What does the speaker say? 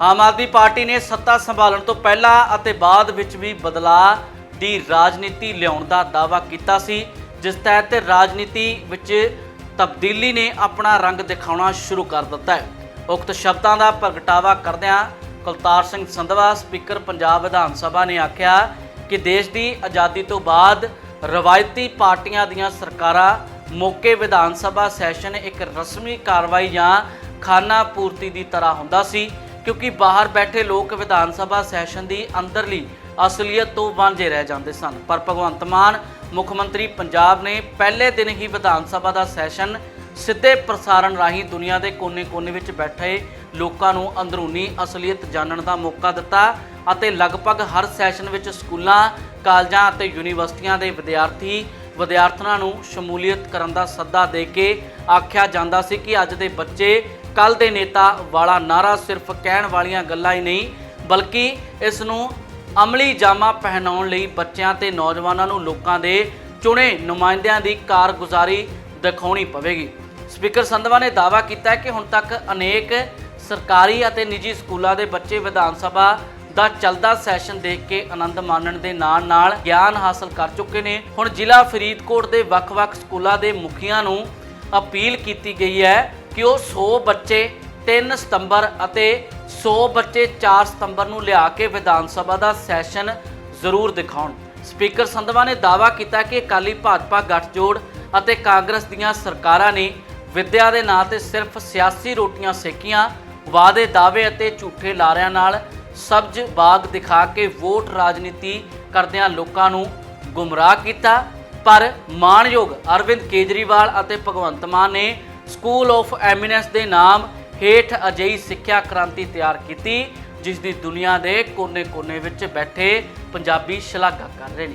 Aam Aadmi party ਨੇ ਸੱਤਾ ਸੰਭਾਲਣ ਤੋਂ ਪਹਿਲਾਂ ਅਤੇ ਬਾਅਦ ਵਿੱਚ ਵੀ ਬਦਲਾਅ ਦੀ ਰਾਜਨੀਤੀ ਲਿਆਉਣ ਦਾ ਦਾਅਵਾ ਕੀਤਾ ਸੀ, ਜਿਸ ਤਹਿਤ ਰਾਜਨੀਤੀ ਵਿੱਚ ਤਬਦੀਲੀ ਨੇ ਆਪਣਾ ਰੰਗ ਦਿਖਾਉਣਾ ਸ਼ੁਰੂ ਕਰ ਦਿੱਤਾ ਹੈ। ਉਕਤ ਸ਼ਬਦਾਂ ਦਾ ਪ੍ਰਗਟਾਵਾ ਕਰਦਿਆਂ ਕੁਲਤਾਰ ਸਿੰਘ ਸੰਧਵਾ, ਸਪੀਕਰ ਪੰਜਾਬ ਵਿਧਾਨ ਸਭਾ ਨੇ ਆਖਿਆ ਕਿ ਦੇਸ਼ ਦੀ ਆਜ਼ਾਦੀ ਤੋਂ ਬਾਅਦ ਰਵਾਇਤੀ ਪਾਰਟੀਆਂ ਦੀਆਂ ਸਰਕਾਰਾਂ ਮੌਕੇ ਵਿਧਾਨ ਸਭਾ ਸੈਸ਼ਨ ਇੱਕ ਰਸਮੀ ਕਾਰਵਾਈ ਜਾਂ ਖਾਨਾ ਪੂਰਤੀ ਦੀ ਤਰ੍ਹਾਂ ਹੁੰਦਾ ਸੀ। ਕਿਉਂਕਿ ਬਾਹਰ ਬੈਠੇ ਲੋਕ ਵਿਧਾਨ ਸਭਾ ਸੈਸ਼ਨ ਦੀ ਅੰਦਰਲੀ ਅਸਲੀਅਤ ਤੋਂ ਵਾਂਝੇ ਰਹਿ ਜਾਂਦੇ ਸਨ। ਪਰ ਭਗਵੰਤ ਮਾਨ ਮੁੱਖ ਮੰਤਰੀ ਪੰਜਾਬ ਨੇ ਪਹਿਲੇ ਦਿਨ ਹੀ ਵਿਧਾਨ ਸਭਾ ਦਾ ਸੈਸ਼ਨ ਸਿੱਧੇ ਪ੍ਰਸਾਰਣ ਰਾਹੀਂ ਦੁਨੀਆ ਦੇ ਕੋਨੇ-ਕੋਨੇ ਵਿੱਚ ਬੈਠੇ ਲੋਕਾਂ ਨੂੰ ਅੰਦਰੂਨੀ ਅਸਲੀਅਤ ਜਾਣਨ ਦਾ ਮੌਕਾ ਦਿੱਤਾ ਅਤੇ ਲਗਭਗ ਹਰ ਸੈਸ਼ਨ ਵਿੱਚ ਸਕੂਲਾਂ, ਕਾਲਜਾਂ ਅਤੇ ਯੂਨੀਵਰਸਿਟੀਆਂ ਦੇ ਵਿਦਿਆਰਥੀ ਵਿਦਿਆਰਥਣਾਂ ਨੂੰ ਸ਼ਮੂਲੀਅਤ ਕਰਨ ਦਾ ਸੱਦਾ ਦੇ ਕੇ ਆਖਿਆ ਜਾਂਦਾ ਸੀ ਕਿ ਅੱਜ ਦੇ ਬੱਚੇ ਕੱਲ ਦੇ ਨੇਤਾ ਵਾਲਾ ਨਾਰਾ ਸਿਰਫ ਕਹਿਣ ਵਾਲੀਆਂ ਗੱਲਾਂ ਹੀ ਨਹੀਂ, ਬਲਕਿ ਇਸ ਨੂੰ ਅਮਲੀ ਜਾਮਾ ਪਹਿਨਾਉਣ ਲਈ ਬੱਚਿਆਂ ਤੇ ਨੌਜਵਾਨਾਂ ਨੂੰ ਲੋਕਾਂ ਦੇ ਚੁਣੇ ਨੁਮਾਇੰਦਿਆਂ ਦੀ ਕਾਰਗੁਜ਼ਾਰੀ ਦਿਖਾਉਣੀ ਪਵੇਗੀ। ਸਪੀਕਰ ਸੰਧਵਾ ਨੇ ਦਾਅਵਾ ਕੀਤਾ ਹੈ ਕਿ ਹੁਣ ਤੱਕ ਅਨੇਕ ਸਰਕਾਰੀ ਅਤੇ ਨਿੱਜੀ ਸਕੂਲਾਂ ਦੇ ਬੱਚੇ ਵਿਧਾਨ ਸਭਾ ਦਾ ਚੱਲਦਾ ਸੈਸ਼ਨ ਦੇਖ ਕੇ ਆਨੰਦ ਮਾਣਨ ਦੇ ਨਾਲ-ਨਾਲ ਗਿਆਨ ਹਾਸਲ ਕਰ ਚੁੱਕੇ ਨੇ। ਹੁਣ ਜ਼ਿਲ੍ਹਾ ਫਰੀਦਕੋਟ ਦੇ ਵੱਖ-ਵੱਖ ਸਕੂਲਾਂ ਦੇ ਮੁਖੀਆਂ ਨੂੰ ਅਪੀਲ ਕੀਤੀ ਗਈ ਹੈ ਕਿ ਉਹ 100 ਬੱਚੇ 3 ਸਤੰਬਰ ਅਤੇ 100 ਬੱਚੇ 4 ਸਤੰਬਰ ਨੂੰ ਲਿਆ ਕੇ ਵਿਧਾਨ ਸਭਾ ਦਾ ਸੈਸ਼ਨ ਜ਼ਰੂਰ ਦਿਖਾਉਣ। ਸਪੀਕਰ ਸੰਧਵਾ ਨੇ ਦਾਅਵਾ ਕੀਤਾ ਕਿ ਅਕਾਲੀ ਭਾਜਪਾ ਗੱਠਜੋੜ ਅਤੇ ਕਾਂਗਰਸ ਦੀਆਂ ਸਰਕਾਰਾਂ ਨੇ ਵਿੱਦਿਆ ਦੇ ਨਾਂ ਤੇ ਸਿਰਫ ਸਿਆਸੀ ਰੋਟੀਆਂ ਸੇਕੀਆਂ, ਵਾਅਦੇ ਦਾਅਵੇ ਅਤੇ ਝੂਠੇ ਲਾਰਿਆਂ ਨਾਲ ਸਬਜ਼ ਬਾਗ ਦਿਖਾ ਕੇ ਵੋਟ ਰਾਜਨੀਤੀ ਕਰਦਿਆਂ ਲੋਕਾਂ ਨੂੰ ਗੁੰਮਰਾਹ ਕੀਤਾ। ਪਰ ਮਾਣਯੋਗ ਅਰਵਿੰਦ ਕੇਜਰੀਵਾਲ ਅਤੇ ਭਗਵੰਤ ਮਾਨ ਨੇ ਸਕੂਲ ਆਫ ਐਮੀਨੈਂਸ ਦੇ ਨਾਮ ਹੇਠ ਅਜਿਹੀ ਸਿੱਖਿਆ ਕ੍ਰਾਂਤੀ ਤਿਆਰ ਕੀਤੀ ਜਿਸ ਦੀ ਦੁਨੀਆ ਦੇ ਕੋਨੇ-ਕੋਨੇ ਵਿੱਚ ਬੈਠੇ ਪੰਜਾਬੀ ਸ਼ਲਾਘਾ ਕਰ ਰਹੇ ਨੇ।